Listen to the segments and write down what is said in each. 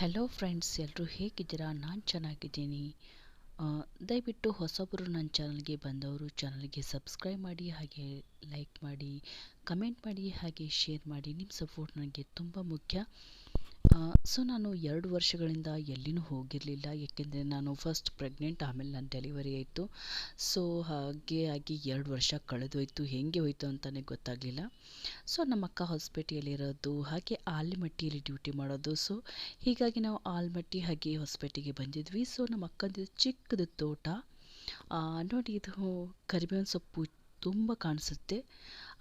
Hello friends ಎಲ್ಲರೂ ಹೇಗಿದ್ದೀರಾ? ನಾನು ಚೆನ್ನಾಗಿದ್ದೀನಿ. ದಯವಿಟ್ಟು ಹೊಸಬರು ನನ್ನ ಚಾನಲ್ಗೆ ಬಂದವರು ಚಾನಲ್ಗೆ ಸಬ್ಸ್ಕ್ರೈಬ್ ಮಾಡಿ, ಹಾಗೆ ಲೈಕ್ ಮಾಡಿ ಕಮೆಂಟ್ ಮಾಡಿ, ಹಾಗೆ ಶೇರ್ ಮಾಡಿ. ನಿಮ್ಮ ಸಪೋರ್ಟ್ ನನಗೆ ತುಂಬ ಮುಖ್ಯ. ಸೊ ನಾನು ಎರಡು ವರ್ಷಗಳಿಂದ ಎಲ್ಲಿನೂ ಹೋಗಿರಲಿಲ್ಲ ಏಕೆಂದರೆ ನಾನು ಫಸ್ಟ್ ಪ್ರೆಗ್ನೆಂಟ್ ಆಮೇಲೆ ನನ್ನ ಡೆಲಿವರಿ ಆಯಿತು. ಸೊ ಹಾಗೆ ಆಗಿ ಎರಡು ವರ್ಷ ಕಳೆದೋಯ್ತು. ಹೇಗೆ ಹೋಯಿತು ಅಂತಲೇ ಗೊತ್ತಾಗಲಿಲ್ಲ. ಸೊ ನಮ್ಮ ಅಕ್ಕ ಹೊಸಪೇಟೆಯಲ್ಲಿರೋದು ಹಾಗೆ ಆಲ್ಮಟ್ಟಿಯಲ್ಲಿ ಡ್ಯೂಟಿ ಮಾಡೋದು. ಸೊ ಹೀಗಾಗಿ ನಾವು ಆಲ್ಮಟ್ಟಿ, ಹಾಗೆ ಹೊಸಪೇಟೆಗೆ ಬಂದಿದ್ವಿ. ಸೊ ನಮ್ಮ ಅಕ್ಕಂದು ಚಿಕ್ಕದು ತೋಟ. ನೋಡಿ ಇದು ಕರಿಬೇವಿನ ಸೊಪ್ಪು ತುಂಬ ಕಾಣಿಸುತ್ತೆ.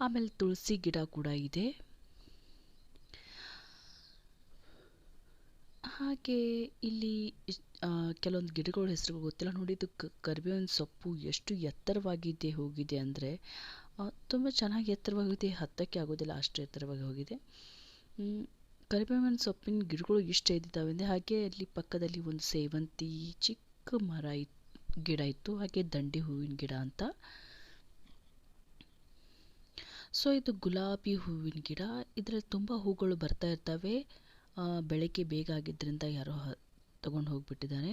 ಆಮೇಲೆ ತುಳಸಿ ಗಿಡ ಕೂಡ ಇದೆ. ಹಾಗೆ ಇಲ್ಲಿ ಕೆಲವೊಂದು ಗಿಡಗಳ ಹೆಸರು ಗೊತ್ತಿಲ್ಲ. ನೋಡಿ, ಇದು ಕರಿಬೇವಿನ ಸೊಪ್ಪು ಎಷ್ಟು ಎತ್ತರವಾಗಿದೆ ಹೋಗಿದೆ ಅಂದರೆ ತುಂಬ ಚೆನ್ನಾಗಿ ಎತ್ತರವಾಗಿದೆ, ಹತ್ತಕ್ಕೆ ಆಗೋದಿಲ್ಲ, ಅಷ್ಟು ಎತ್ತರವಾಗಿ ಹೋಗಿದೆ. ಕರಿಬೇವಿನ ಸೊಪ್ಪಿನ ಗಿಡಗಳು ಇಷ್ಟ ಇದ್ದಿದ್ದಾವೆ ಅಂದರೆ, ಹಾಗೆ ಅಲ್ಲಿ ಪಕ್ಕದಲ್ಲಿ ಒಂದು ಸೇವಂತಿ, ಚಿಕ್ಕ ಮರ ಇತ್ತು ಗಿಡ ಇತ್ತು, ಹಾಗೆ ದಂಡಿ ಹೂವಿನ ಗಿಡ ಅಂತ. ಸೊ, ಇದು ಗುಲಾಬಿ ಹೂವಿನ ಗಿಡ. ಇದರಲ್ಲಿ ತುಂಬ ಹೂಗಳು ಬರ್ತಾ ಇರ್ತವೆ. ಬೆಳಗ್ಗೆ ಬೇಗ ಆಗಿದ್ದರಿಂದ ಯಾರೋ ತೊಗೊಂಡು ಹೋಗಿಬಿಟ್ಟಿದ್ದಾರೆ.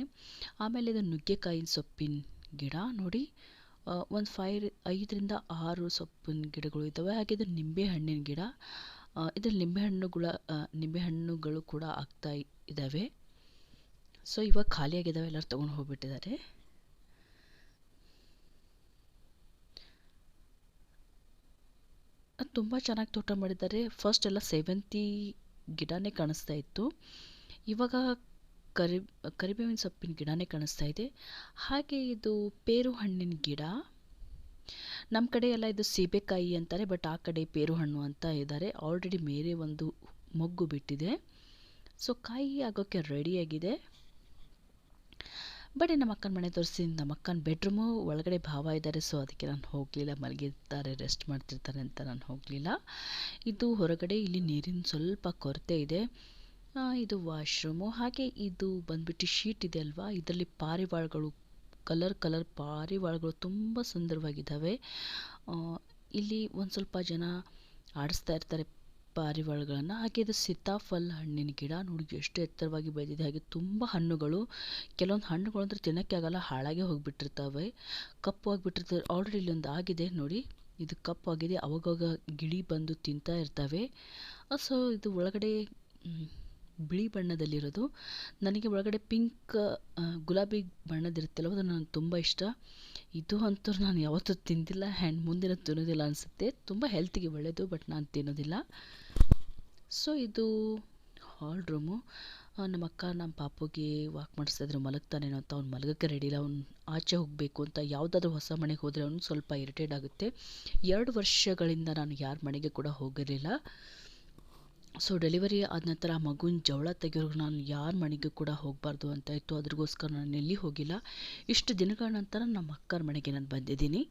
ಆಮೇಲೆ ಇದು ನುಗ್ಗೆಕಾಯಿನ ಸೊಪ್ಪಿನ ಗಿಡ ನೋಡಿ ಒಂದು ಫೈವ್ ಐದರಿಂದ ಆರು ಸೊಪ್ಪಿನ ಗಿಡಗಳು ಇದ್ದಾವೆ. ಹಾಗೆ ಇದು ನಿಂಬೆ ಹಣ್ಣಿನ ಗಿಡ ಇದರಲ್ಲಿ ನಿಂಬೆಹಣ್ಣುಗಳ ನಿಂಬೆ ಹಣ್ಣುಗಳು ಕೂಡ ಆಗ್ತಾ ಇದ್ದಾವೆ ಸೊ, ಇವಾಗ ಖಾಲಿಯಾಗಿದ್ದಾವೆ ಎಲ್ಲರೂ ತೊಗೊಂಡು ಹೋಗಿಬಿಟ್ಟಿದ್ದಾರೆ. ತುಂಬ ಚೆನ್ನಾಗಿ ತೋಟ ಮಾಡಿದ್ದಾರೆ. ಫಸ್ಟ್ ಎಲ್ಲ ಸೇವಂತಿ ಗಿಡನೇ ಕಾಣಿಸ್ತಾ ಇತ್ತು. ಇವಾಗ ಕರಿ, ಕರಿಬೇವಿನ ಸೊಪ್ಪಿನ ಗಿಡನೇ ಕಾಣಿಸ್ತಾ ಇದೆ. ಹಾಗೆ ಇದು ಪೇರು ಹಣ್ಣಿನ ಗಿಡ. ನಮ್ಮ ಕಡೆ ಎಲ್ಲ ಇದು ಸೀಬೆಕಾಯಿ ಅಂತಾರೆ, ಬಟ್ ಆ ಕಡೆ ಪೇರು ಹಣ್ಣು ಅಂತ ಇದ್ದಾರೆ. ಆಲ್ರೆಡಿ ಮೇರೆ ಒಂದು ಮೊಗ್ಗು ಬಿಟ್ಟಿದೆ. ಸೊ ಕಾಯಿ ಆಗೋಕ್ಕೆ ರೆಡಿಯಾಗಿದೆ ಬನ್ನಿ ನಮ್ಮ ಅಕ್ಕನ ಮನೆ ತೋರಿಸಿ, ನಮ್ಮ ಅಕ್ಕನ ಬೆಡ್ರೂಮು ಒಳಗಡೆ ಭಾವ ಇದ್ದಾರೆ ಸೊ ಅದಕ್ಕೆ ನಾನು ಹೋಗಲಿಲ್ಲ. ಮಲಗಿರ್ತಾರೆ ರೆಸ್ಟ್ ಮಾಡ್ತಿರ್ತಾರೆ ಅಂತ ನಾನು ಹೋಗಲಿಲ್ಲ. ಇದು ಹೊರಗಡೆ ಇಲ್ಲಿ ನೀರಿನ ಸ್ವಲ್ಪ ಕೊರತೆ ಇದೆ. ಇದು ವಾಶ್ರೂಮು ಹಾಗೆ ಇದು ಬಂದ್ಬಿಟ್ಟು ಶೀಟ್ ಇದೆ ಅಲ್ವಾ? ಇದರಲ್ಲಿ ಪಾರಿವಾಳಗಳು ಕಲರ್ ಕಲರ್ ಪಾರಿವಾಳಗಳು ತುಂಬ ಸುಂದರವಾಗಿದ್ದಾವೆ ಇಲ್ಲಿ ಒಂದು ಸ್ವಲ್ಪ ಜನ ಆಡಿಸ್ತಾ ಇರ್ತಾರೆ. ಪಾರಿವಾಳಗಳನ್ನು ಹಾಗೆ ಇದು ಸೀತಾಫಲ ಹಣ್ಣಿನ ಗಿಡ ನೋಡಿ ಎಷ್ಟು ಎತ್ತರವಾಗಿ ಬೆಳೆದಿದೆ. ಹಾಗೆ ತುಂಬ ಹಣ್ಣುಗಳು, ಕೆಲವೊಂದು ಹಣ್ಣುಗಳು ಅಂದರೆ ತಿನ್ನೋಕ್ಕೆ ಆಗಲ್ಲ, ಹಾಳಾಗೆ ಹೋಗಿಬಿಟ್ಟಿರ್ತವೆ. ಕಪ್ಪು ಆಗಿಬಿಟ್ಟಿರ್ತವೆ. ಆಲ್ರೆಡಿ ಇಲ್ಲೊಂದು ಆಗಿದೆ ನೋಡಿ. ಇದು ಕಪ್ಪು ಆಗಿದೆ. ಅವಾಗವಾಗ ಗಿಳಿ ಬಂದು ತಿಂತಾ ಇರ್ತವೆ. ಸೊ ಇದು ಒಳಗಡೆ ಬಿಳಿ ಬಣ್ಣದಲ್ಲಿರೋದು. ನನಗೆ ಒಳಗಡೆ ಪಿಂಕ್ ಗುಲಾಬಿ ಬಣ್ಣದಿರುತ್ತಲ್ಲ ಅದು ನನಗೆ ತುಂಬ ಇಷ್ಟ. ಇದು ಅಂತೂ ನಾನು ಯಾವತ್ತೂ ತಿಂದಿಲ್ಲ. ಆ್ಯಂಡ್ ಮುಂದಿನ ತಿನ್ನೋದಿಲ್ಲ ಅನಿಸುತ್ತೆ. ತುಂಬ ಹೆಲ್ತಿಗೆ ಒಳ್ಳೆಯದು ಬಟ್ ನಾನು ತಿನ್ನೋದಿಲ್ಲ. ಸೊ ಇದು ಹಾಲ್ ರೂಮು ನಮ್ಮ ಅಕ್ಕ, ನಮ್ಮ ಪಾಪುಗೆ ವಾಕ್ ಮಾಡಿಸ್ತಿದ್ರು ಮಲಗ್ತಾನೇನೋ ಅಂತ ಅವ್ನು ಮಲಗಕ್ಕೆ ರೆಡಿ ಇಲ್ಲ. ಅವ್ನು ಆಚೆ ಹೋಗಬೇಕು ಅಂತ ಯಾವುದಾದ್ರೂ ಹೊಸ ಮನೆಗೆ ಹೋದರೆ ಅವನು ಸ್ವಲ್ಪ ಇರಿಟೇಟ್ ಆಗುತ್ತೆ. ಎರಡು ವರ್ಷಗಳಿಂದ ನಾನು ಯಾರ ಮನೆಗೆ ಕೂಡ ಹೋಗಿರಲಿಲ್ಲ. ಸೊ ಡೆಲಿವರಿ ಆದ ನಂತರ ಆ ಮಗುನ ಜವಳ ತೆಗೆಯೋರ್ಗೆ ನಾನು ಯಾರ ಮನೆಗೆ ಕೂಡ ಹೋಗಬಾರ್ದು ಅಂತ ಇತ್ತು. ಅದ್ರಿಗೋಸ್ಕರ ನಾನು ಎಲ್ಲಿ ಹೋಗಿಲ್ಲ. ಇಷ್ಟು ದಿನಗಳ ನಂತರ ನಮ್ಮ ಅಕ್ಕರ ಮನೆಗೆ ನಾನು ಬಂದಿದ್ದೀನಿ.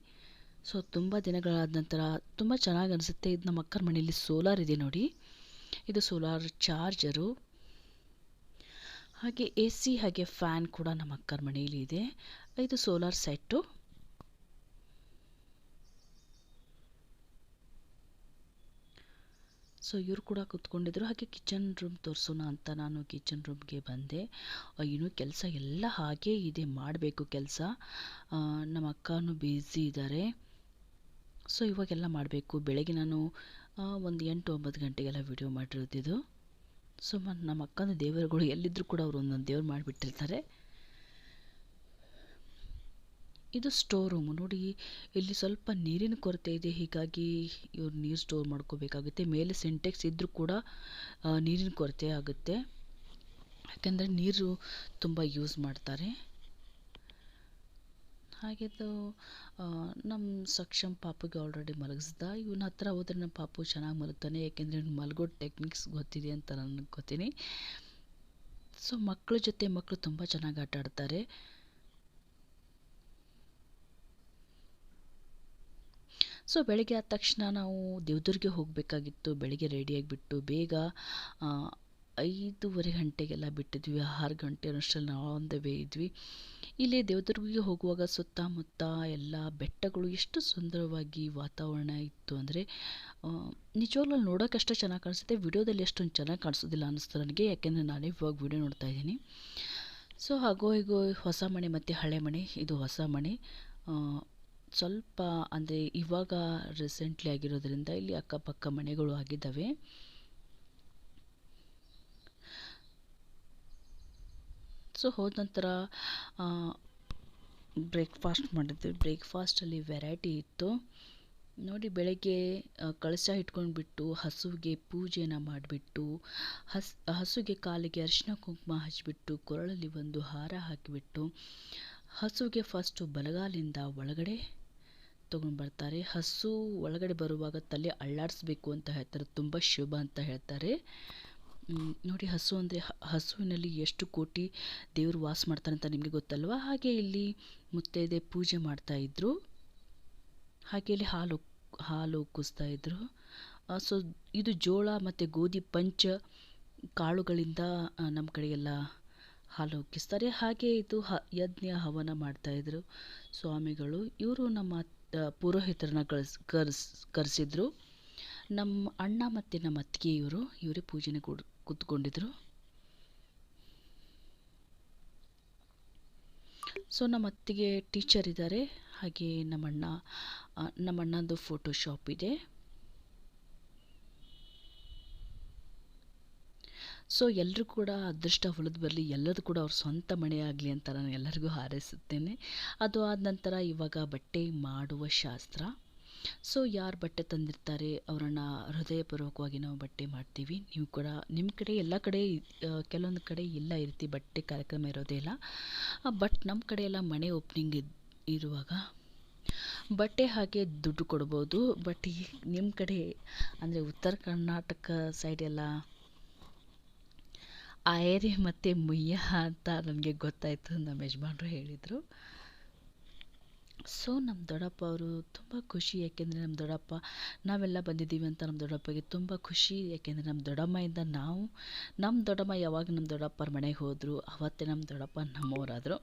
ಸೊ ತುಂಬ ದಿನಗಳಾದ ನಂತರ ತುಂಬ ಚೆನ್ನಾಗಿ ಅನಿಸುತ್ತೆ. ಇದು ನಮ್ಮ ಅಕ್ಕರ ಮನೆಯಲ್ಲಿ ಸೋಲಾರ್ ಇದೆ ನೋಡಿ. ಇದು ಸೋಲಾರ್ ಚಾರ್ಜರು. ಹಾಗೆ ಎ ಸಿ ಹಾಗೆ ಫ್ಯಾನ್ ಕೂಡ ನಮ್ಮ ಅಕ್ಕರ ಮನೆಯಲ್ಲಿ ಇದೆ. ಇದು ಸೋಲಾರ್ ಸೆಟ್ಟು. ಸೊ ಇವರು ಕೂಡ ಕೂತ್ಕೊಂಡಿದ್ರು. ಹಾಗೆ ಕಿಚನ್ ರೂಮ್ ತೋರಿಸೋಣ ಅಂತ ನಾನು ಕಿಚನ್ ರೂಮ್ಗೆ ಬಂದೆ. ಏನು ಕೆಲಸ ಎಲ್ಲ ಹಾಗೆ ಇದೆ, ಮಾಡಬೇಕು ಕೆಲಸ. ನಮ್ಮ ಅಕ್ಕನೂ ಬ್ಯುಸಿ ಇದ್ದಾರೆ. ಸೊ ಇವಾಗೆಲ್ಲ ಮಾಡಬೇಕು. ಬೆಳಗ್ಗೆ ನಾನು ಒಂದು ಎಂಟು ಒಂಬತ್ತು ಗಂಟೆಗೆಲ್ಲ ವಿಡಿಯೋ ಮಾಡಿರೋದಿದು ಸೊ ಮತ್ತು ನಮ್ಮ ಅಕ್ಕನ ದೇವರುಗಳು ಎಲ್ಲಿದ್ದರೂ ಕೂಡ ಅವರು ಒಂದೊಂದು ದೇವ್ರು ಮಾಡಿಬಿಟ್ಟಿರ್ತಾರೆ. ಇದು ಸ್ಟೋರ್ ರೂಮು ನೋಡಿ, ಇಲ್ಲಿ ಸ್ವಲ್ಪ ನೀರಿನ ಕೊರತೆ ಇದೆ. ಹೀಗಾಗಿ ಇವ್ರು ನೀರು ಸ್ಟೋರ್ ಮಾಡ್ಕೋಬೇಕಾಗುತ್ತೆ. ಮೇಲೆ ಸಿಂಟೆಕ್ಸ್ ಇದ್ದರೂ ಕೂಡ ನೀರಿನ ಕೊರತೆ ಆಗುತ್ತೆ. ಯಾಕೆಂದರೆ ನೀರು ತುಂಬ ಯೂಸ್ ಮಾಡ್ತಾರೆ. ಹಾಗೆದು ನಮ್ಮ ಸಕ್ಷಮ್ ಪಾಪುಗೆ ಆಲ್ರೆಡಿ ಮಲಗಿಸ್ದ ಇವನ ಹತ್ರ ಹೋದ್ರೆ ನಮ್ಮ ಪಾಪು ಚೆನ್ನಾಗಿ ಮಲಗ್ತಾನೆ, ಯಾಕೆಂದರೆ ಇವ್ನು ಮಲಗೋ ಟೆಕ್ನಿಕ್ಸ್ ಗೊತ್ತಿದೆ ಅಂತ ನನಗೆ ಗೊತ್ತೀನಿ. ಸೊ ಮಕ್ಕಳ ಜೊತೆ ಮಕ್ಕಳು ತುಂಬ ಚೆನ್ನಾಗಿ ಆಟ ಆಡ್ತಾರೆ. ಸೊ ಬೆಳಗ್ಗೆ ಆದ ತಕ್ಷಣ ನಾವು ದೇವದುರ್ಗೆ ಹೋಗಬೇಕಾಗಿತ್ತು. ಬೆಳಗ್ಗೆ ರೆಡಿಯಾಗಿಬಿಟ್ಟು ಬೇಗ ಐದೂವರೆ ಗಂಟೆಗೆಲ್ಲ ಬಿಟ್ಟಿದ್ವಿ, ಆರು ಗಂಟೆ ಅಷ್ಟರಲ್ಲಿ ನಾವು ಆನ್ ಇದ್ವಿ. ಇಲ್ಲಿ ದೇವದುರ್ಗಿಗೆ ಹೋಗುವಾಗ ಸುತ್ತಮುತ್ತ ಎಲ್ಲ ಬೆಟ್ಟಗಳು ಎಷ್ಟು ಸುಂದರವಾಗಿ ವಾತಾವರಣ ಇತ್ತು ಅಂದರೆ ನಿಜವಾಗ್ಲೂ ಅಲ್ಲಿ ನೋಡೋಕ್ಕಷ್ಟೇ ಚೆನ್ನಾಗಿ ಕಾಣಿಸುತ್ತೆ, ವಿಡಿಯೋದಲ್ಲಿ ಅಷ್ಟೊಂದು ಚೆನ್ನಾಗಿ ಕಾಣಿಸೋದಿಲ್ಲ ಅನ್ನಿಸ್ತು ನನಗೆ, ಯಾಕೆಂದರೆ ನಾನು ಇವಾಗ ವಿಡಿಯೋ ನೋಡ್ತಾ ಇದ್ದೀನಿ. ಸೊ, ಹಾಗೋ ಹೀಗೋ ಹೊಸ ಮನೆ ಮತ್ತು ಹಳೆ ಮನೆ ಇದು ಹೊಸ ಮನೆ ಸ್ವಲ್ಪ ಅಂದರೆ ಇವಾಗ ರೀಸೆಂಟ್ಲಿ ಆಗಿರೋದ್ರಿಂದ ಇಲ್ಲಿ ಅಕ್ಕಪಕ್ಕ ಮನೆಗಳು ಆಗಿದ್ದಾವೆ. ಸೊ ಹೋದ ನಂತರ ಬ್ರೇಕ್ಫಾಸ್ಟ್ ಮಾಡಿದ್ವಿ. ಬ್ರೇಕ್ಫಾಸ್ಟಲ್ಲಿ ವೆರೈಟಿ ಇತ್ತು. ನೋಡಿ ಬೆಳಗ್ಗೆ ಕಳಶ ಇಟ್ಕೊಂಡ್ಬಿಟ್ಟು ಹಸುವಿಗೆ ಪೂಜೆನ ಮಾಡಿಬಿಟ್ಟು, ಹಸ್, ಹಸುಗೆ ಕಾಲಿಗೆ ಅರಿಶಿನ ಕುಂಕುಮ ಹಚ್ಚಿಬಿಟ್ಟು ಕೊರಳಲ್ಲಿ ಒಂದು ಹಾರ ಹಾಕಿಬಿಟ್ಟು ಹಸುವಿಗೆ ಫಸ್ಟು ಬಲಗಾಲಿಂದ ಒಳಗಡೆ ತೊಗೊಂಡು ಬರ್ತಾರೆ. ಹಸು ಒಳಗಡೆ ಬರುವಾಗ ತಲೆ ಅಳ್ಳಾಡಿಸ್ಬೇಕು ಅಂತ ಹೇಳ್ತಾರೆ. ತುಂಬ ಶುಭ ಅಂತ ಹೇಳ್ತಾರೆ. ನೋಡಿ ಹಸು ಅಂದರೆ ಹಸುವಿನಲ್ಲಿ ಎಷ್ಟು ಕೋಟಿ ದೇವರು ವಾಸ ಮಾಡ್ತಾರೆ ಅಂತ ನಿಮಗೆ ಗೊತ್ತಲ್ವ? ಹಾಗೆ ಇಲ್ಲಿ ಮುತ್ತೈದೆ ಪೂಜೆ ಮಾಡ್ತಾ ಇದ್ರು. ಹಾಗೆ ಇಲ್ಲಿ ಹಾಲು ಹಾಲು ಉಕ್ಕಿಸ್ತಾ ಇದ್ರು. ಸೊ ಇದು ಜೋಳ ಮತ್ತು ಗೋಧಿ ಪಂಚ ಕಾಳುಗಳಿಂದ ನಮ್ಮ ಕಡೆಗೆಲ್ಲ ಹಾಲು ಉಕ್ಕಿಸ್ತಾರೆ ಹಾಗೆ ಇದು ಹ, ಯಜ್ಞ ಹವನ ಮಾಡ್ತಾಯಿದ್ರು ಸ್ವಾಮಿಗಳು. ಇವರು ನಮ್ಮ ಪುರೋಹಿತರನ್ನ ಕಳಿಸ್, ಕರೆಸ್, ಕರೆಸಿದ್ರು. ನಮ್ಮ ಅಣ್ಣ ಮತ್ತು ನಮ್ಮ ಅತ್ತಿಗೆ ಇವರು ಇವರೇ ಪೂಜೆನೆ ಕೊಡ್ ಕೂತ್ಕೊಂಡಿದ್ರು. ಸೊ ನಮ್ಮ ಅತ್ತಿಗೆ ಟೀಚರ್ ಇದ್ದಾರೆ. ಹಾಗೆ ನಮ್ಮಣ್ಣ ನಮ್ಮಣ್ಣಂದು ಫೋಟೋಶಾಪ್ ಫೋಟೋ ಶಾಪ್ ಇದೆ. ಸೊ ಎಲ್ಲರೂ ಕೂಡ ಅದೃಷ್ಟ ಹೊಲದ ಬರಲಿ ಎಲ್ಲದು ಕೂಡ ಅವ್ರ ಸ್ವಂತ ಮನೆ ಆಗಲಿ ಅಂತ ನಾನು ಎಲ್ಲರಿಗೂ ಹಾರೈಸುತ್ತೇನೆ. ಅದು ಆದ ನಂತರ ಇವಾಗ ಬಟ್ಟೆ ಮಾಡುವ ಶಾಸ್ತ್ರ. ಸೊ ಯಾರು ಬಟ್ಟೆ ತಂದಿರ್ತಾರೆ, ಅವರನ್ನು ಹೃದಯಪೂರ್ವಕವಾಗಿ ನಾವು ಬಟ್ಟೆ ಮಾಡ್ತೀವಿ. ನೀವು ಕೂಡ ನಿಮ್ಮ ಕಡೆ, ಎಲ್ಲ ಕಡೆ ಕೆಲವೊಂದು ಕಡೆ ಇಲ್ಲ ಈ ರೀತಿ ಬಟ್ಟೆ ಕಾರ್ಯಕ್ರಮ ಇರೋದೇ ಇಲ್ಲ. ಬಟ್ ನಮ್ಮ ಕಡೆ ಎಲ್ಲ ಮನೆ ಓಪ್ನಿಂಗ್ ಇರುವಾಗ ಬಟ್ಟೆ ಹಾಗೆ ದುಡ್ಡು ಕೊಡ್ಬೋದು. ಬಟ್ ಈ ನಿಮ್ಮ ಕಡೆ, ಅಂದರೆ ಉತ್ತರ ಕರ್ನಾಟಕ ಸೈಡೆಲ್ಲ ಆಯರಿ ಮತ್ತು ಮುಯ್ಯ ಅಂತ ನನಗೆ ಗೊತ್ತಾಯಿತು, ನಮ್ಮ ಯಜಮಾನ್ರು ಹೇಳಿದರು. ಸೊ ನಮ್ಮ ದೊಡ್ಡಪ್ಪ ಅವರು ತುಂಬ ಖುಷಿ, ಯಾಕೆಂದರೆ ನಮ್ಮ ದೊಡ್ಡಪ್ಪ, ನಾವೆಲ್ಲ ಬಂದಿದ್ದೀವಿ ಅಂತ ನಮ್ಮ ದೊಡ್ಡಪ್ಪಗೆ ತುಂಬ ಖುಷಿ, ಯಾಕೆಂದರೆ ನಮ್ಮ ದೊಡ್ಡಮ್ಮೆಯಿಂದ ನಾವು ನಮ್ಮ ದೊಡ್ಡಮ್ಮ ಯಾವಾಗ ನಮ್ಮ ದೊಡ್ಡಪ್ಪರ ಮನೆಗೆ ಹೋದರು, ಅವತ್ತೇ ನಮ್ಮ ದೊಡ್ಡಪ್ಪ ನಮ್ಮವರಾದರು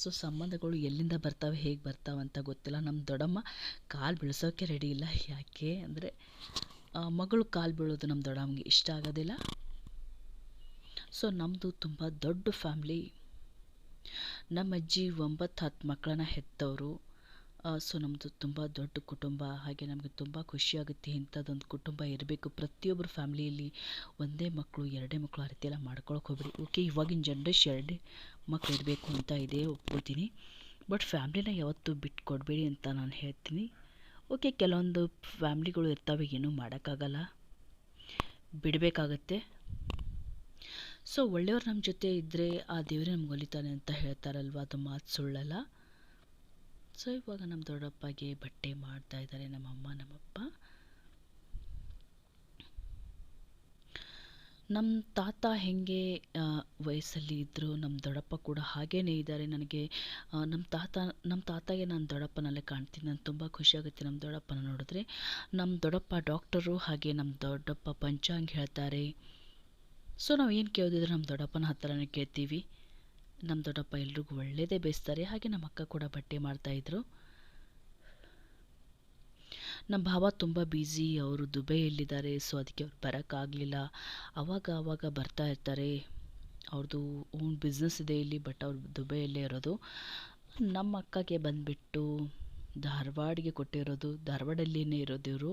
ಸೊ ಸಂಬಂಧಗಳು ಎಲ್ಲಿಂದ ಬರ್ತಾವೆ, ಹೇಗೆ ಬರ್ತಾವೆ ಅಂತ ಗೊತ್ತಿಲ್ಲ. ನಮ್ಮ ದೊಡ್ಡಮ್ಮ ಕಾಲು ಬೀಳ್ಸೋಕ್ಕೆ ರೆಡಿ ಇಲ್ಲ. ಯಾಕೆ ಅಂದರೆ ಮಗಳು ಕಾಲು ಬೀಳೋದು ನಮ್ಮ ದೊಡ್ಡಮ್ಮಗೆ ಇಷ್ಟ ಆಗೋದಿಲ್ಲ. ಸೊ ನಮ್ಮದು ತುಂಬ ದೊಡ್ಡ ಫ್ಯಾಮ್ಲಿ ನಮ್ಮ ಅಜ್ಜಿ ಒಂಬತ್ತು ಹತ್ತು ಮಕ್ಕಳನ್ನ ಹೆತ್ತವರು. ಸೊ ನಮ್ಮದು ತುಂಬ ದೊಡ್ಡ ಕುಟುಂಬ, ಹಾಗೆ ನಮಗೆ ತುಂಬ ಖುಷಿಯಾಗುತ್ತೆ ಇಂಥದ್ದೊಂದು ಕುಟುಂಬ ಇರಬೇಕು. ಪ್ರತಿಯೊಬ್ಬರ ಫ್ಯಾಮ್ಲಿಯಲ್ಲಿ ಒಂದೇ ಮಕ್ಕಳು ಎರಡೇ ಮಕ್ಕಳು ಆ ರೀತಿ ಎಲ್ಲ ಮಾಡ್ಕೊಳಕ್ಕೆ ಹೋಗ್ಬೇಡಿ. ಓಕೆ, ಇವಾಗಿನ ಜನ್ರೇಷನ್ ಎರಡೇ ಮಕ್ಕಳು ಇರಬೇಕು ಅಂತ ಇದೆ ಒಪ್ಕೊಳ್ತೀನಿ. ಬಟ್ ಫ್ಯಾಮ್ಲಿನ ಯಾವತ್ತೂ ಬಿಟ್ಟು ಕೊಡಬೇಡಿ ಅಂತ ನಾನು ಹೇಳ್ತೀನಿ. ಓಕೆ, ಕೆಲವೊಂದು ಫ್ಯಾಮ್ಲಿಗಳು ಇರ್ತವೆ, ಏನೂ ಮಾಡೋಕ್ಕಾಗಲ್ಲ. ಬಿಡಬೇಕಾಗತ್ತೆ. ಸೊ ಒಳ್ಳೆಯವ್ರು ನಮ್ಮ ಜೊತೆ ಇದ್ದರೆ ಆ ದೇವರೇ ನಮ್ಗೆ ಒಲಿತಾನೆ ಅಂತ ಹೇಳ್ತಾರಲ್ವ? ಅದು ಮಾತು ಸುಳ್ಳಲ್ಲ. ಸೊ ಇವಾಗ ನಮ್ಮ ದೊಡ್ಡಪ್ಪಗೆ ಬಟ್ಟೆ ಮಾಡ್ತಾ ಇದ್ದಾರೆ ನಮ್ಮಮ್ಮ ನಮ್ಮಪ್ಪ ನಮ್ಮ ತಾತ ಹೇಗೆ ವಯಸ್ಸಲ್ಲಿ ಇದ್ದರು ನಮ್ಮ ದೊಡ್ಡಪ್ಪ ಕೂಡ ಹಾಗೇ ಇದ್ದಾರೆ ನನಗೆ. ನಮ್ಮ ತಾತ, ನಮ್ಮ ತಾತಗೆ ನಾನು ದೊಡ್ಡಪ್ಪನಲ್ಲೇ ಕಾಣ್ತೀನಿ. ನಾನು ತುಂಬ ಖುಷಿಯಾಗುತ್ತೆ ನಮ್ಮ ದೊಡ್ಡಪ್ಪನ ನೋಡಿದ್ರೆ. ನಮ್ಮ ದೊಡ್ಡಪ್ಪ ಡಾಕ್ಟರು ಹಾಗೆ ನಮ್ಮ ದೊಡ್ಡಪ್ಪ ಪಂಚಾಂಗ ಹೇಳ್ತಾರೆ. ಸೊ ನಾವು ಏನು ಕೇಳೋದಿದ್ರೆ ನಮ್ಮ ದೊಡ್ಡಪ್ಪನ ಹತ್ರನೇ ಕೇಳ್ತೀವಿ. ನಮ್ಮ ದೊಡ್ಡಪ್ಪ ಎಲ್ರಿಗೂ ಒಳ್ಳೆಯದೇ ಬೇಯಿಸ್ತಾರೆ ಹಾಗೆ ನಮ್ಮ ಅಕ್ಕ ಕೂಡ ಬಟ್ಟೆ ಮಾಡ್ತಾಯಿದ್ರು ನಮ್ಮ ಭಾವ ತುಂಬ ಬ್ಯುಸಿ ಅವರು ದುಬೈಯಲ್ಲಿದ್ದಾರೆ ಸೊ ಅದಕ್ಕೆ ಅವ್ರು ಬರೋಕ್ಕಾಗಲಿಲ್ಲ. ಆವಾಗ ಆವಾಗ ಬರ್ತಾ ಇರ್ತಾರೆ. ಅವ್ರದ್ದು ಓನ್ ಬಿಸ್ನೆಸ್ ಇದೆ ಇಲ್ಲಿ ಬಟ್ ಅವ್ರು ದುಬೈಯಲ್ಲೇ ಇರೋದು. ನಮ್ಮ ಅಕ್ಕಗೆ ಬಂದುಬಿಟ್ಟು ಧಾರವಾಡಿಗೆ ಕೊಟ್ಟಿರೋದು, ಧಾರವಾಡಲ್ಲಿನೇ ಇರೋದು ಇವರು.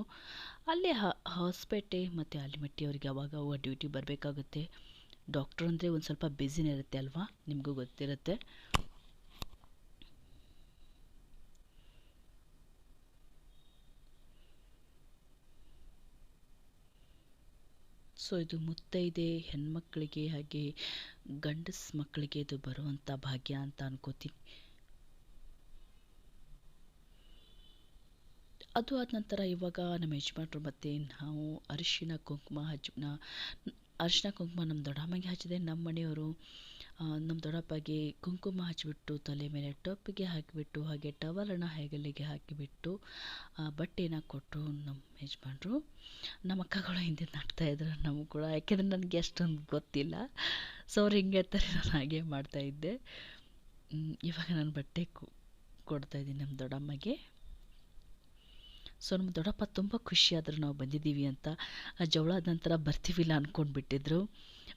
ಅಲ್ಲೇ ಹೊಸಪೇಟೆ ಮತ್ತು ಆಲಿಮಟ್ಟಿ ಅವರಿಗೆ ಯಾವಾಗ ಡ್ಯೂಟಿ ಬರಬೇಕಾಗುತ್ತೆ. ಡಾಕ್ಟ್ರ್ ಅಂದರೆ ಒಂದು ಸ್ವಲ್ಪ ಬ್ಯುಸಿನೇ ಇರುತ್ತೆ ಅಲ್ವಾ? ನಿಮಗೂ ಗೊತ್ತಿರುತ್ತೆ. ಸೊ ಇದು ಮುತ್ತೈದೆ, ಹೆಣ್ಮಕ್ಳಿಗೆ ಹಾಗೆ ಗಂಡಸ ಮಕ್ಕಳಿಗೆ ಇದು ಬರುವಂಥ ಭಾಗ್ಯ ಅಂತ ಅನ್ಕೋತೀನಿ. ಅದು ಆದ ನಂತರ ಇವಾಗ ನಮ್ಮ ಯಜಮಾನ್ರು ಮತ್ತು ನಾವು ಅರಿಶಿನ ಕುಂಕುಮ ಹಚ್ಚ ಅರಿಶಿನ ಕುಂಕುಮ ನಮ್ಮ ದೊಡ್ಡಮ್ಮಗೆ ಹಚ್ಚಿದೆ. ನಮ್ಮ ಮನೆಯವರು ನಮ್ಮ ದೊಡ್ಡಪ್ಪಗೆ ಕುಂಕುಮ ಹಚ್ಚಿಬಿಟ್ಟು ತಲೆ ಮೇಲೆ ಟೊಪ್ಪಿಗೆ ಹಾಕಿಬಿಟ್ಟು, ಹಾಗೆ ಟವಲನ್ನು ಹೆಗಲಿಗೆ ಹಾಕಿಬಿಟ್ಟು ಬಟ್ಟೆನ ಕೊಟ್ಟರು ನಮ್ಮ ಯಜಮಾನ್ರು. ನಮ್ಮ ಅಕ್ಕಗಳು ಹಿಂದೆ ಇದ್ರು, ನಮಗೂ ಕೂಡ, ಯಾಕೆಂದರೆ ನನಗೆ ಅಷ್ಟೊಂದು ಗೊತ್ತಿಲ್ಲ. ಸೊ ಅವ್ರು ಹಿಂಗೆ ಹೇಳ್ತಾರೆ, ನಾನು ಹಾಗೆ ಮಾಡ್ತಾಯಿದ್ದೆ ಇವಾಗ ನಾನು ಬಟ್ಟೆ ಕೊಡ್ತಾಯಿದ್ದೀನಿ ನಮ್ಮ ದೊಡ್ಡಮ್ಮಗೆ. ಸೊ, ನಮ್ಮ ದೊಡ್ಡಪ್ಪ ತುಂಬ ಖುಷಿಯಾದರು ನಾವು ಬಂದಿದ್ದೀವಿ ಅಂತ. ಜವಳದ ನಂತರ ಬರ್ತೀವಿಲ್ಲ ಅಂದ್ಕೊಂಡ್ಬಿಟ್ಟಿದ್ರು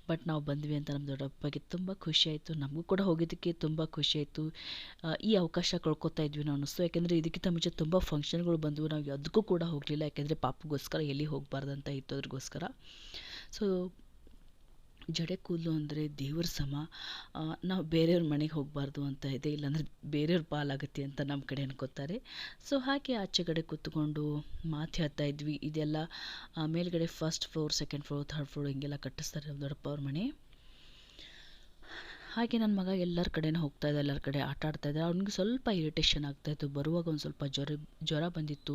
ಬಟ್ ನಾವು ಬಂದ್ವಿ ಅಂತ ನಮ್ಮ ದೊಡ್ಡಪ್ಪಗೆ ತುಂಬ ಖುಷಿಯಾಯಿತು ನಮಗೂ ಕೂಡ ಹೋಗಿದ್ದಕ್ಕೆ ತುಂಬ ಖುಷಿಯಾಯಿತು ಈ ಅವಕಾಶ ಕಳ್ಕೊತಾ ಇದ್ವಿ ನಾವು ಅನ್ನಿಸ್ತು. ಯಾಕೆಂದರೆ ಇದಕ್ಕಿಂತ ಮುಂಚೆ ತುಂಬ ಫಂಕ್ಷನ್ಗಳು ಬಂದವು. ನಾವು ಅದಕ್ಕೂ ಕೂಡ ಹೋಗಲಿಲ್ಲ. ಯಾಕೆಂದರೆ ಪಾಪಗೋಸ್ಕರ ಎಲ್ಲಿ ಹೋಗಬಾರ್ದಂತ ಇತ್ತು ಅದ್ರಿಗೋಸ್ಕರ ಸೊ ಜಡೆ ಕೂದಲು ಅಂದರೆ ದೇವ್ರ ಸಮ. ನಾವು ಬೇರೆಯವ್ರ ಮನೆಗೆ ಹೋಗಬಾರ್ದು ಅಂತ ಇದೆ, ಇಲ್ಲಾಂದರೆ ಬೇರೆಯವ್ರ ಪಾಲಾಗುತ್ತೆ ಅಂತ ನಮ್ಮ ಕಡೆ ಅನ್ಕೋತಾರೆ. ಸೊ ಹಾಗೆ ಆಚೆಗಡೆ ಕೂತ್ಕೊಂಡು ಮಾತು ಹೇಳ್ತಾ ಇದ್ವಿ. ಇದೆಲ್ಲ ಮೇಲ್ಗಡೆ first floor second floor third floor ಹಿಂಗೆಲ್ಲ ಕಟ್ಟಿಸ್ತಾರೆ ದೊಡ್ಡಪ್ಪ ಅವ್ರ ಮನೆ. ಹಾಗೆ ನನ್ನ ಮಗ ಎಲ್ಲರ ಕಡೆನೂ ಹೋಗ್ತಾ ಇದ್ದ, ಎಲ್ಲರ ಕಡೆ ಆಟ ಆಡ್ತಾ ಇದ್ದ. ಅವ್ನಿಗೆ ಸ್ವಲ್ಪ ಇರಿಟೇಷನ್ ಆಗ್ತಾಯಿತ್ತು ಬರುವಾಗ ಒಂದು ಸ್ವಲ್ಪ ಜ್ವರ ಜ್ವರ ಬಂದಿತ್ತು.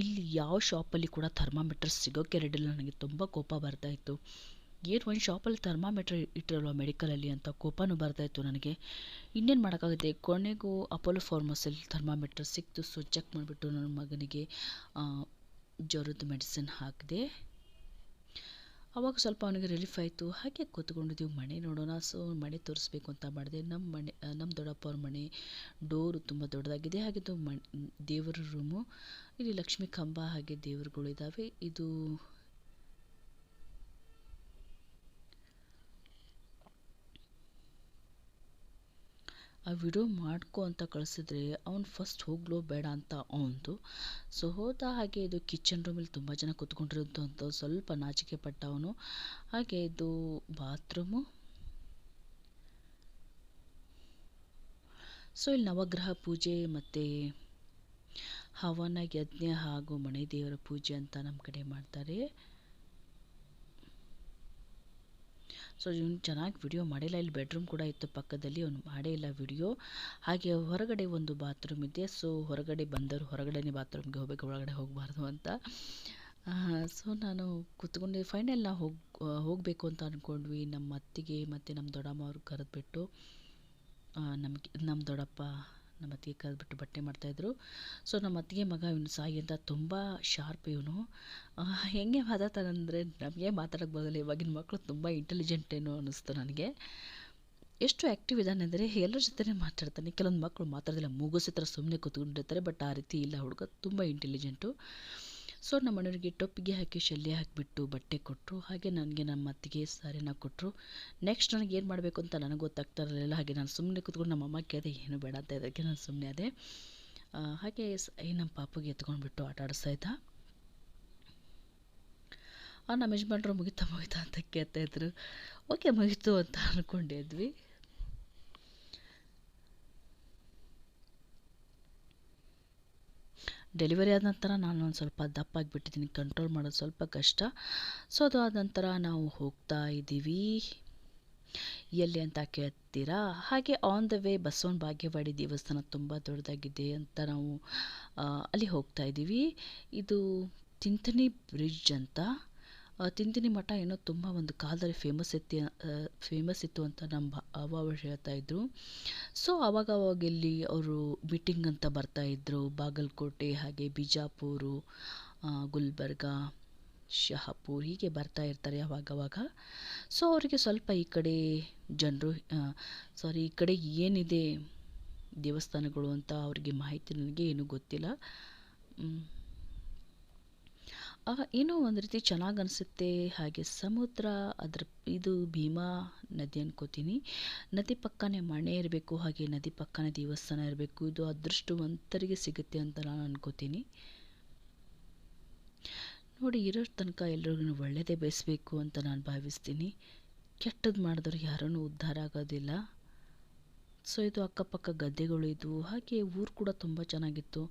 ಇಲ್ಲಿ ಯಾವ ಶಾಪಲ್ಲಿ ಕೂಡ ಥರ್ಮಾಮೀಟರ್ ಸಿಗೋಕ್ಕೆ ರೆಡಿಲ್ಲ ನನಗೆ ತುಂಬ ಕೋಪ ಬರ್ತಾಯಿತ್ತು ಏನು ಒಂದು ಶಾಪಲ್ಲಿ ಥರ್ಮಾಮೀಟ್ರ್ ಇಟ್ಟಿರಲ್ವ ಮೆಡಿಕಲಲ್ಲಿ ಅಂತ ಕೋಪನೂ ಬರ್ತಾಯಿತ್ತು ನನಗೆ. ಇನ್ನೇನು ಮಾಡೋಕ್ಕಾಗುತ್ತೆ? ಕೊನೆಗೂ ಅಪೋಲೋ ಫಾರ್ಮಸಲ್ಲಿ ಥರ್ಮಾಮೀಟ್ರ್ ಸಿಕ್ತು. ಸೊ ಚೆಕ್ ಮಾಡಿಬಿಟ್ಟು ನನ್ನ ಮಗನಿಗೆ ಜ್ವರದ ಮೆಡಿಸಿನ್ ಹಾಕಿದೆ. ಅವಾಗ ಸ್ವಲ್ಪ ಅವನಿಗೆ ರಿಲೀಫ್ ಆಯಿತು. ಹಾಗೆ ಕೂತ್ಕೊಂಡಿದ್ದೀವಿ ಮನೆ ನೋಡೋಣ. ಸೊ ಮನೆ ತೋರಿಸ್ಬೇಕು ಅಂತ ಮಾಡಿದೆ. ನಮ್ಮ ಮನೆ ನಮ್ಮ ದೊಡ್ಡಪ್ಪ ಅವ್ರ ಮನೆ ಡೋರು ತುಂಬ ದೊಡ್ಡದಾಗಿದೆ. ಹಾಗೆ ಇದು ಮಣ್, ದೇವರ ರೂಮು ಇಲ್ಲಿ ಲಕ್ಷ್ಮೀ ಕಂಬ ಹಾಗೆ ದೇವರುಗಳು ಇದ್ದಾವೆ ಇದು ಆ ವಿಡಿಯೋ ಮಾಡ್ಕೋ ಅಂತ ಕಳಿಸಿದ್ರೆ ಅವ್ನು ಫಸ್ಟ್ ಹೋಗಲೋ ಬೇಡ ಅಂತ ಅವನದು ಸೊ ಹೋದ ಹಾಗೆ ಇದು ಕಿಚನ್ ರೂಮಲ್ಲಿ ತುಂಬ ಜನ ಕೂತ್ಕೊಂಡಿರೋದು ಅಂತ ಸ್ವಲ್ಪ ನಾಚಿಕೆ ಪಟ್ಟ ಅವನು ಹಾಗೆ ಇದು ಬಾತ್ರೂಮು ಸೊ ಇಲ್ಲಿ ನವಗ್ರಹ ಪೂಜೆ ಮತ್ತು ಹವನ ಯಜ್ಞ ಹಾಗೂ ಮನೆ ದೇವರ ಪೂಜೆ ಅಂತ ನಮ್ಮ ಕಡೆ ಮಾಡ್ತಾರೆ. ಸೊ ಇವ್ನು ಚೆನ್ನಾಗಿ ವಿಡಿಯೋ ಮಾಡಿಲ್ಲ. ಇಲ್ಲಿ ಬೆಡ್ರೂಮ್ ಕೂಡ ಇತ್ತು ಪಕ್ಕದಲ್ಲಿ. ಅವನು ಮಾಡೇ ಇಲ್ಲ ವಿಡಿಯೋ ಹಾಗೆ ಹೊರಗಡೆ ಒಂದು ಬಾತ್ರೂಮ್ ಇದೆ. ಸೊ ಹೊರಗಡೆ ಬಂದರು ಹೊರಗಡೆನೇ ಬಾತ್ರೂಮ್ಗೆ ಹೋಗಬೇಕು, ಒಳಗಡೆ ಹೋಗಬಾರ್ದು ಅಂತ. ಸೊ ನಾನು ಕೂತ್ಕೊಂಡು. ಫೈನಲ್ ನಾವು ಹೋಗಿ ಹೋಗಬೇಕು ಅಂತ ಅಂದ್ಕೊಂಡ್ವಿ ನಮ್ಮ ಅತ್ತಿಗೆ ಮತ್ತು ನಮ್ಮ ದೊಡ್ಡಮ್ಮ ಅವ್ರಿಗೆ ಕರೆದ್ಬಿಟ್ಟು ನಮಗೆ ನಮ್ಮ ದೊಡ್ಡಪ್ಪ ನಮ್ಮ ಅತ್ತಿಗೆ ಕರೆದ್ಬಿಟ್ಟು ಬಟ್ಟೆ ಮಾಡ್ತಾಯಿದ್ರು. ಸೊ ನಮ್ಮ ಅತ್ತಿಗೆ ಮಗ ಇವನು ಸಾಯಿ ಅಂತ ತುಂಬ ಶಾರ್ಪ್ ಇವನು. ಹೆಂಗೆ ಮಾತಾಡ್ತಾನಂದರೆ ನಮಗೆ ಮಾತಾಡೋಕ್ಕೆ ಬರೋದಿಲ್ಲ. ಇವಾಗಿನ ಮಕ್ಕಳು ತುಂಬ ಇಂಟೆಲಿಜೆಂಟ್ ಏನೋ ಅನ್ನಿಸ್ತು ನನಗೆ. ಎಷ್ಟು ಆ್ಯಕ್ಟಿವ್ ಇದ್ದಾನೆ ಅಂದರೆ ಎಲ್ಲರ ಜೊತೆ ಮಾತಾಡ್ತಾನೆ. ಕೆಲವೊಂದು ಮಕ್ಕಳು ಮಾತಾಡೋದಿಲ್ಲ. ಮುಗಿಸಿ ಥರ ಸುಮ್ಮನೆ ಕೂತ್ಕೊಂಡಿರ್ತಾರೆ. ಬಟ್ ಆ ರೀತಿ ಇಲ್ಲ. ಹುಡುಗ ತುಂಬ ಇಂಟೆಲಿಜೆಂಟು ಸೊ ನಮ್ಮ ಟೊಪ್ಪಿಗೆ ಹಾಕಿ ಶಲ್ಯ ಹಾಕಿಬಿಟ್ಟು ಬಟ್ಟೆ ಕೊಟ್ಟರು ಹಾಗೆ ನನಗೆ ನಮ್ಮ ಅತ್ತಿಗೆ ಸಾರಿನ ಕೊಟ್ಟರು ನೆಕ್ಸ್ಟ್ ನನಗೆ ಏನು ಮಾಡಬೇಕು ಅಂತ ನನಗೆ ಗೊತ್ತಾಗ್ತಾ ಇರಲಿಲ್ಲ ಹಾಗೆ ನಾನು ಸುಮ್ಮನೆ ಕೂತ್ಕೊಂಡು ನಮ್ಮ ಅಮ್ಮ ಕೇಳಿದೆ, ಏನು ಬೇಡ ಅಂತ ಇದಕ್ಕೆ ನಾನು ಸುಮ್ಮನೆ ಅದೇ ಹಾಗೆ ನಮ್ಮ ಪಾಪಗೆ ಎತ್ಕೊಂಡ್ಬಿಟ್ಟು ಆಟ ಆಡಿಸ್ತಾ ಇದ್ದ. ನಮ್ಮ ಯಜಮಾನ್ರು ಮುಗಿತಾ ಮುಗಿತಾ ಅಂತ ಕೇಳ್ತಾ ಇದ್ರು. ಓಕೆ, ಮುಗೀತು ಅಂತ ಅಂದ್ಕೊಂಡಿದ್ವಿ ಡೆಲಿವರಿ ಆದ ನಂತರ ನಾನು ಒಂದು ಸ್ವಲ್ಪ ದಪ್ಪ ಆಗಿಬಿಟ್ಟಿದ್ದೀನಿ ಕಂಟ್ರೋಲ್ ಮಾಡೋದು ಸ್ವಲ್ಪ ಕಷ್ಟ. ಸೊ ಅದು ಆದ ನಂತರ ನಾವು ಹೋಗ್ತಾ ಇದ್ದೀವಿ. ಎಲ್ಲಿ ಅಂತ ಕೇಳ್ತೀರಾ? ಹಾಗೆ ಆನ್ ದ ವೇ ಬಸವನ ಭಾಗ್ಯವಾಡಿ ದೇವಸ್ಥಾನ ತುಂಬ ದೊಡ್ಡದಾಗಿದೆ ಅಂತ ನಾವು ಅಲ್ಲಿ ಹೋಗ್ತಾ ಇದ್ದೀವಿ. ಇದು ಚಿಂತನಿ ಬ್ರಿಡ್ಜ್ ಅಂತ. ತಿಂತಿನಿ ಮಠ ಏನೋ ತುಂಬ ಒಂದು ಕಾಲದಲ್ಲಿ ಫೇಮಸ್ ಇತ್ತು ಫೇಮಸ್ ಇತ್ತು ಅಂತ ನಮ್ಮ ಅವ ಅವರು ಹೇಳ್ತಾ ಇದ್ದರು ಸೊ ಅವಾಗ ಅವಾಗ ಇಲ್ಲಿ ಅವರು ಮೀಟಿಂಗ್ ಅಂತ ಬರ್ತಾ ಇದ್ದರು ಬಾಗಲಕೋಟೆ, ಹಾಗೆ ಬಿಜಾಪುರ ಗುಲ್ಬರ್ಗ, ಶಹಾಪುರ್ ಹೀಗೆ ಬರ್ತಾ ಇರ್ತಾರೆ ಅವಾಗವಾಗ ಸೊ ಅವರಿಗೆ ಸ್ವಲ್ಪ ಈ ಕಡೆ ಜನರು ಸಾರಿ ಈ ಕಡೆ ಏನಿದೆ ದೇವಸ್ಥಾನಗಳು ಅಂತ ಅವರಿಗೆ ಮಾಹಿತಿ ನನಗೆ ಏನೂ ಗೊತ್ತಿಲ್ಲ. ಏನೋ ಒಂದು ರೀತಿ ಚೆನ್ನಾಗಿ ಅನಿಸುತ್ತೆ. ಹಾಗೆ ಸಮುದ್ರ, ಅದ್ರ ಇದು ಭೀಮಾ ನದಿ ಅನ್ಕೋತೀನಿ. ನದಿ ಪಕ್ಕನೇ ಮಣೆ ಇರಬೇಕು, ಹಾಗೆ ನದಿ ಪಕ್ಕನೇ ದೇವಸ್ಥಾನ ಇರಬೇಕು. ಇದು ಅದೃಷ್ಟವಂತರಿಗೆ ಸಿಗುತ್ತೆ ಅಂತ ನಾನು ಅನ್ಕೋತೀನಿ. ನೋಡಿ, ಇರೋ ತನಕ ಎಲ್ರಿಗೂ ಒಳ್ಳೆಯದೇ ಬಯಸಬೇಕು ಅಂತ ನಾನು ಭಾವಿಸ್ತೀನಿ. ಕೆಟ್ಟದ್ದು ಮಾಡಿದ್ರೆ ಯಾರೂ ಉದ್ಧಾರ ಆಗೋದಿಲ್ಲ. ಸೊ ಇದು ಅಕ್ಕಪಕ್ಕ ಗದ್ದೆಗಳು ಇದ್ವು. ಹಾಗೆ ಊರು ಕೂಡ ತುಂಬ ಚೆನ್ನಾಗಿತ್ತು.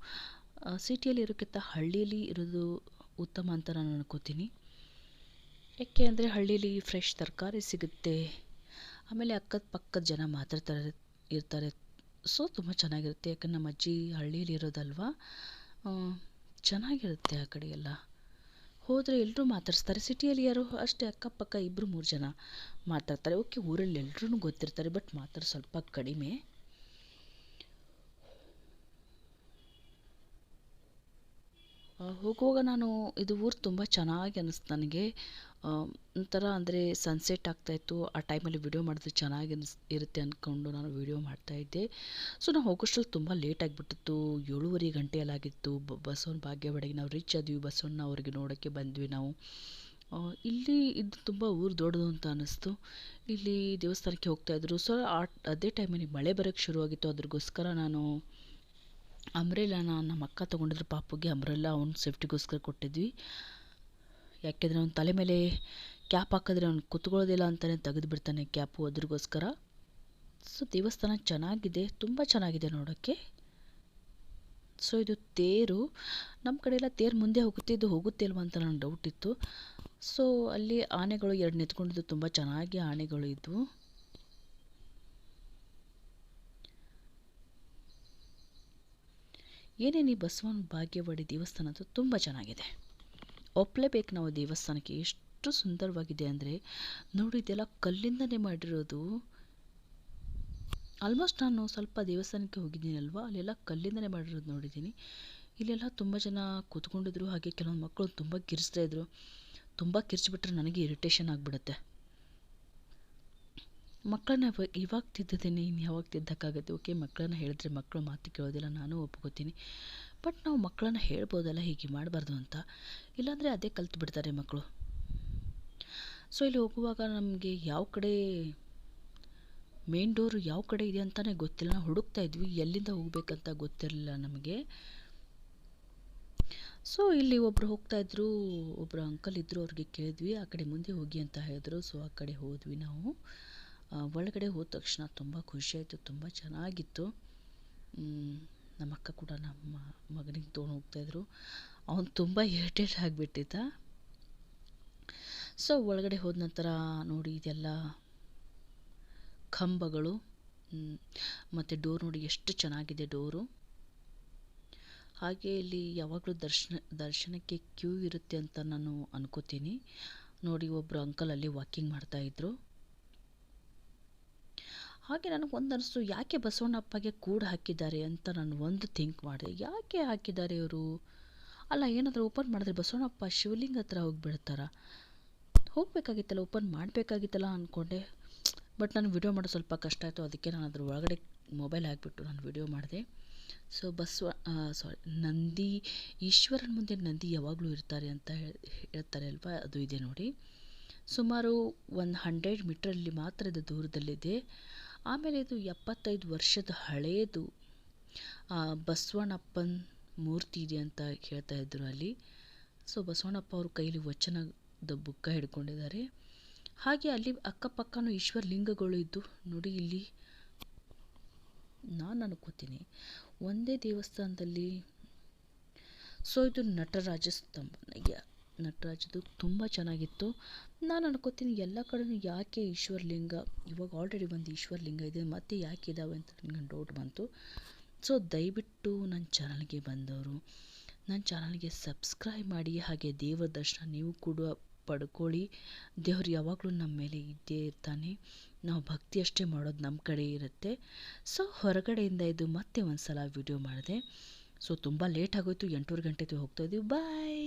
ಸಿಟಿಯಲ್ಲಿ ಇರೋಕ್ಕಿಂತ ಹಳ್ಳಿಯಲ್ಲಿ ಇರೋದು ಉತ್ತಮ ಅಂತ ನಾನು ಅನ್ಕೋತೀನಿ. ಯಾಕೆ ಅಂದರೆ ಹಳ್ಳೀಲಿ ಫ್ರೆಶ್ ತರಕಾರಿ ಸಿಗುತ್ತೆ. ಆಮೇಲೆ ಅಕ್ಕದ ಪಕ್ಕದ ಜನ ಮಾತಾಡ್ತಾರೆ ಇರ್ತಾರೆ. ಸೊ ತುಂಬ ಚೆನ್ನಾಗಿರುತ್ತೆ. ಯಾಕಂದ್ರೆ ನಮ್ಮ ಅಜ್ಜಿ ಹಳ್ಳಿಯಲ್ಲಿ ಇರೋದಲ್ವಾ? ಚೆನ್ನಾಗಿರುತ್ತೆ ಆ ಕಡೆ ಎಲ್ಲ. ಹೋದರೆ ಎಲ್ಲರೂ ಮಾತಾಡಿಸ್ತಾರೆ. ಸಿಟಿಯಲ್ಲಿ ಯಾರು, ಅಷ್ಟೇ ಅಕ್ಕಪಕ್ಕ ಇಬ್ಬರು ಮೂರು ಜನ ಮಾತಾಡ್ತಾರೆ. ಓಕೆ ಊರಲ್ಲಿ ಎಲ್ರೂ ಗೊತ್ತಿರ್ತಾರೆ ಬಟ್ ಮಾತಾಡೋ ಸ್ವಲ್ಪ ಕಡಿಮೆ. ಹೋಗುವಾಗ ನಾನು, ಇದು ಊರು ತುಂಬ ಚೆನ್ನಾಗಿ ಅನ್ನಿಸ್ತು ನನಗೆ. ಒಂಥರ ಅಂದರೆ ಸನ್ಸೆಟ್ ಆಗ್ತಾಯಿತ್ತು ಆ ಟೈಮಲ್ಲಿ ವಿಡಿಯೋ ಮಾಡಿದ್ರೆ ಚೆನ್ನಾಗಿ ಅನಿಸ್ ಇರುತ್ತೆ ಅಂದ್ಕೊಂಡು ನಾನು ವಿಡಿಯೋ ಮಾಡ್ತಾಯಿದ್ದೆ ಸೊ ನಾವು ಹೋಗೋಷ್ಟ್ರಲ್ಲಿ ತುಂಬ ಲೇಟ್ ಆಗಿಬಿಟ್ಟಿತ್ತು. ಏಳುವರೆ ಗಂಟೆಯಲ್ಲಾಗಿತ್ತು. ಬಸವನ ಭಾಗ್ಯವಾಡಿಗೆ ನಾವು ರೀಚ್ ಆದ್ವಿ. ಬಸವಣ್ಣ ಅವ್ರಿಗೆ ನೋಡೋಕ್ಕೆ ಬಂದ್ವಿ ನಾವು. ಇಲ್ಲಿ ಇದು ತುಂಬ ಊರು ದೊಡ್ಡದು ಅಂತ ಅನ್ನಿಸ್ತು. ಇಲ್ಲಿ ದೇವಸ್ಥಾನಕ್ಕೆ ಹೋಗ್ತಾಯಿದ್ರು ಸೊ ಆ, ಅದೇ ಟೈಮಲ್ಲಿ ಮಳೆ ಬರೋಕ್ಕೆ ಶುರುವಾಗಿತ್ತು. ಅದ್ರಿಗೋಸ್ಕರ ನಾನು ಅಂಬ್ರೆಲಾನ ನಮ್ಮ ಅಕ್ಕ ತೊಗೊಂಡಿದ್ರು ಪಾಪುಗೆ. ಅಂಬ್ರೆಲ್ಲ ಅವ್ನ ಸೇಫ್ಟಿಗೋಸ್ಕರ ಕೊಟ್ಟಿದ್ವಿ. ಯಾಕೆಂದರೆ ಅವ್ನ ತಲೆ ಮೇಲೆ ಕ್ಯಾಪ್ ಹಾಕಿದ್ರೆ ಅವ್ನು ಕುತ್ಕೊಳ್ಳೋದಿಲ್ಲ ಅಂತಲೇ ತೆಗೆದು ಬಿಡ್ತಾನೆ ಕ್ಯಾಪು ಅದ್ರಿಗೋಸ್ಕರ. ಸೊ ದೇವಸ್ಥಾನ ಚೆನ್ನಾಗಿದೆ. ತುಂಬ ಚೆನ್ನಾಗಿದೆ ನೋಡೋಕ್ಕೆ ಸೊ ಇದು ತೇರು. ನಮ್ಮ ಕಡೆ ಎಲ್ಲ ತೇರು ಮುಂದೆ ಹೋಗುತ್ತೆ, ಇದು ಹೋಗುತ್ತೆ ಅಲ್ವಾ ಅಂತ ನನಗೆ ಡೌಟ್ ಇತ್ತು. ಸೊ ಅಲ್ಲಿ ಆನೆಗಳು ಎರಡು ನಿಂತ್ಕೊಂಡಿದ್ದು, ತುಂಬ ಚೆನ್ನಾಗಿ ಆನೆಗಳು ಇದ್ವು ಏನೇನು ಈ ಬಸವನ ಭಾಗ್ಯವಾಡಿ ದೇವಸ್ಥಾನ ಅಂತೂ ತುಂಬ ಚೆನ್ನಾಗಿದೆ. ಒಪ್ಪಲೇಬೇಕು ನಾವು ದೇವಸ್ಥಾನಕ್ಕೆ. ಎಷ್ಟು ಸುಂದರವಾಗಿದೆ ಅಂದರೆ, ನೋಡಿ ಇದೆಲ್ಲ ಕಲ್ಲಿಂದನೇ ಮಾಡಿರೋದು. ಆಲ್ಮೋಸ್ಟ್ ನಾನು ಸ್ವಲ್ಪ ದೇವಸ್ಥಾನಕ್ಕೆ ಹೋಗಿದ್ದೀನಲ್ವಾ? ಅಲ್ಲೆಲ್ಲ ಕಲ್ಲಿಂದನೇ ಮಾಡಿರೋದು ನೋಡಿದ್ದೀನಿ. ಇಲ್ಲೆಲ್ಲ ತುಂಬ ಜನ ಕೂತ್ಕೊಂಡಿದ್ರು. ಹಾಗೆ ಕೆಲವೊಂದು ಮಕ್ಕಳು ತುಂಬ ಕಿರಿಸ್ತಾ ಇದ್ರು. ತುಂಬ ಕಿರಿಚಿಬಿಟ್ರೆ ನನಗೆ ಇರಿಟೇಷನ್ ಆಗಿಬಿಡುತ್ತೆ. ಮಕ್ಕಳನ್ನ ಇವಾಗ ತಿದ್ದಿದ್ದೀನಿ ಇನ್ನು ಯಾವಾಗ ತಿದ್ದಕ್ಕಾಗುತ್ತೆ? ಓಕೆ, ಮಕ್ಕಳನ್ನ ಹೇಳಿದ್ರೆ ಮಕ್ಕಳು ಮಾತು ಕೇಳೋದಿಲ್ಲ, ನಾನು ಒಪ್ಕೋತೀನಿ. ಬಟ್ ನಾವು ಮಕ್ಕಳನ್ನ ಹೇಳ್ಬೋದಲ್ಲ, ಹೀಗೆ ಮಾಡಬಾರ್ದು ಅಂತ. ಇಲ್ಲಾಂದರೆ ಅದೇ ಕಲ್ತು ಬಿಡ್ತಾರೆ ಮಕ್ಕಳು ಸೊ ಇಲ್ಲಿ ಹೋಗುವಾಗ ನಮಗೆ ಯಾವ ಕಡೆ ಮೇನ್ ಡೋರು ಯಾವ ಕಡೆ ಇದೆ ಅಂತಲೇ ಗೊತ್ತಿಲ್ಲ. ನಾವು ಹುಡುಕ್ತಾ ಇದ್ವಿ, ಎಲ್ಲಿಂದ ಹೋಗ್ಬೇಕಂತ ಗೊತ್ತಿರಲಿಲ್ಲ ನಮಗೆ. ಸೊ ಇಲ್ಲಿ ಒಬ್ಬರು ಹೋಗ್ತಾ ಇದ್ರು ಒಬ್ಬರು ಅಂಕಲ್ ಇದ್ದರು ಅವ್ರಿಗೆ ಕೇಳಿದ್ವಿ, ಆ ಕಡೆ ಮುಂದೆ ಹೋಗಿ ಅಂತ ಹೇಳಿದ್ರು. ಸೊ ಆ ಕಡೆ ಹೋದ್ವಿ ನಾವು. ಒಳಗಡೆ ಹೋದ ತಕ್ಷಣ ತುಂಬ ಖುಷಿಯಾಯಿತು ತುಂಬ ಚೆನ್ನಾಗಿತ್ತು. ನಮ್ಮ ಅಕ್ಕ ಕೂಡ ನಮ್ಮ ಮಗನಿಗೆ ತೊಗೊಂಡು ಹೋಗ್ತಾಯಿದ್ರು ಅವನು ತುಂಬ ಇರಿಟೇಟ್ ಆಗಿಬಿಟ್ಟಿದ್ದ. ಸೊ ಒಳಗಡೆ ಹೋದ ನಂತರ ನೋಡಿ ಇದೆಲ್ಲ ಕಂಬಗಳು ಮತ್ತು ಡೋರ್ ನೋಡಿ ಎಷ್ಟು ಚೆನ್ನಾಗಿದೆ ಡೋರು. ಹಾಗೆ ಇಲ್ಲಿ ಯಾವಾಗಲೂ ದರ್ಶನ, ದರ್ಶನಕ್ಕೆ ಕ್ಯೂ ಇರುತ್ತೆ ಅಂತ ನಾನು ಅನ್ಕೋತೀನಿ. ನೋಡಿ ಒಬ್ಬರು ಅಂಕಲ್ ಅಲ್ಲಿ ವಾಕಿಂಗ್ ಮಾಡ್ತಾಯಿದ್ರು ಹಾಗೆ ನನಗೆ ಒಂದು ಅನಿಸ್ತು ಯಾಕೆ ಬಸವಣ್ಣಪ್ಪಗೆ ಕೂಡ ಹಾಕಿದ್ದಾರೆ ಅಂತ ನಾನು ಒಂದು ಥಿಂಕ್ ಮಾಡಿದೆ. ಯಾಕೆ ಹಾಕಿದ್ದಾರೆ ಇವರು? ಅಲ್ಲ, ಏನಾದರೂ ಓಪನ್ ಮಾಡಿದ್ರೆ ಬಸವಣ್ಣಪ್ಪ ಶಿವಲಿಂಗ ಹತ್ರ ಹೋಗಿಬಿಡ್ತಾರ? ಹೋಗಬೇಕಾಗಿತ್ತಲ್ಲ, ಓಪನ್ ಮಾಡಬೇಕಾಗಿತ್ತಲ್ಲ ಅಂದ್ಕೊಂಡೆ ಬಟ್ ನಾನು ವಿಡಿಯೋ ಮಾಡೋದು ಸ್ವಲ್ಪ ಕಷ್ಟ ಆಯಿತು, ಅದಕ್ಕೆ ನಾನು ಅದ್ರ ಒಳಗಡೆ ಮೊಬೈಲ್ ಹಾಕಿಬಿಟ್ಟು ನಾನು ವಿಡಿಯೋ ಮಾಡಿದೆ. ಸೊ, ಬಸವ ಸಾರಿ ನಂದಿ, ಈಶ್ವರನ ಮುಂದೆ ನಂದಿ ಯಾವಾಗಲೂ ಇರ್ತಾರೆ ಅಂತ ಹೇಳ್- ಹೇಳ್ತಾರೆ ಅಲ್ವಾ? ಅದು ಇದೆ ನೋಡಿ. ಸುಮಾರು ಒಂದು ಹಂಡ್ರೆಡ್ ಮೀಟ್ರಲ್ಲಿ ಮಾತ್ರ ಇದು ದೂರದಲ್ಲಿದೆ. ಆಮೇಲೆ ಇದು ಎಪ್ಪತ್ತೈದು ವರ್ಷದ ಹಳೆಯದು ಬಸವಣ್ಣಪ್ಪನ ಮೂರ್ತಿ ಇದೆ ಅಂತ ಹೇಳ್ತಾ ಇದ್ದರು ಅಲ್ಲಿ. ಸೊ ಬಸವಣ್ಣಪ್ಪ ಅವ್ರ ಕೈಲಿ ವಚನದ ಬುಕ್ಕ ಹಿಡ್ಕೊಂಡಿದ್ದಾರೆ. ಹಾಗೆ ಅಲ್ಲಿ ಅಕ್ಕಪಕ್ಕನೂ ಈಶ್ವರ ಲಿಂಗಗಳು ಇದ್ದು, ನೋಡಿ ಇಲ್ಲಿ, ನಾನು ಅನ್ಕೋತೀನಿ, ಒಂದೇ ದೇವಸ್ಥಾನದಲ್ಲಿ, ಸೊ, ಇದು ನಟರಾಜ ಸ್ತಂಭ ನಟರಾಜದು ತುಂಬ ಚೆನ್ನಾಗಿತ್ತು. ನಾನು ಅನ್ಕೋತೀನಿ ಎಲ್ಲ ಕಡೆನೂ ಯಾಕೆ ಈಶ್ವರಲಿಂಗ ಇವಾಗ ಆಲ್ರೆಡಿ ಒಂದು ಈಶ್ವರಲಿಂಗ ಇದೆ, ಮತ್ತೆ ಯಾಕೆ ಇದ್ದಾವೆ ಅಂತ ನನಗೆ ಡೌಟ್ ಬಂತು. ಸೊ ದಯವಿಟ್ಟು ನನ್ನ ಚಾನಲ್ಗೆ ಬಂದವರು ನನ್ನ ಚಾನಲ್ಗೆ ಸಬ್ಸ್ಕ್ರೈಬ್ ಮಾಡಿ, ಹಾಗೆ ದೇವರ ದರ್ಶನ ನೀವು ಕೂಡ ಪಡ್ಕೊಳ್ಳಿ. ದೇವರು ಯಾವಾಗಲೂ ನಮ್ಮ ಮೇಲೆ ಇದ್ದೇ ಇರ್ತಾನೆ. ನಾವು ಭಕ್ತಿ ಅಷ್ಟೇ ಮಾಡೋದು ನಮ್ಮ ಕಡೆ ಇರುತ್ತೆ. ಸೊ ಹೊರಗಡೆಯಿಂದ ಇದು ಮತ್ತೆ ಒಂದು ಸಲ ವಿಡಿಯೋ ಮಾಡಿದೆ. ಸೊ ತುಂಬ ಲೇಟ್ ಆಗೋಯ್ತು, ಎಂಟೂವರೆ ಗಂಟೆ ಹೋಗ್ತಾ ಇದ್ದೀವಿ ಬಾಯ್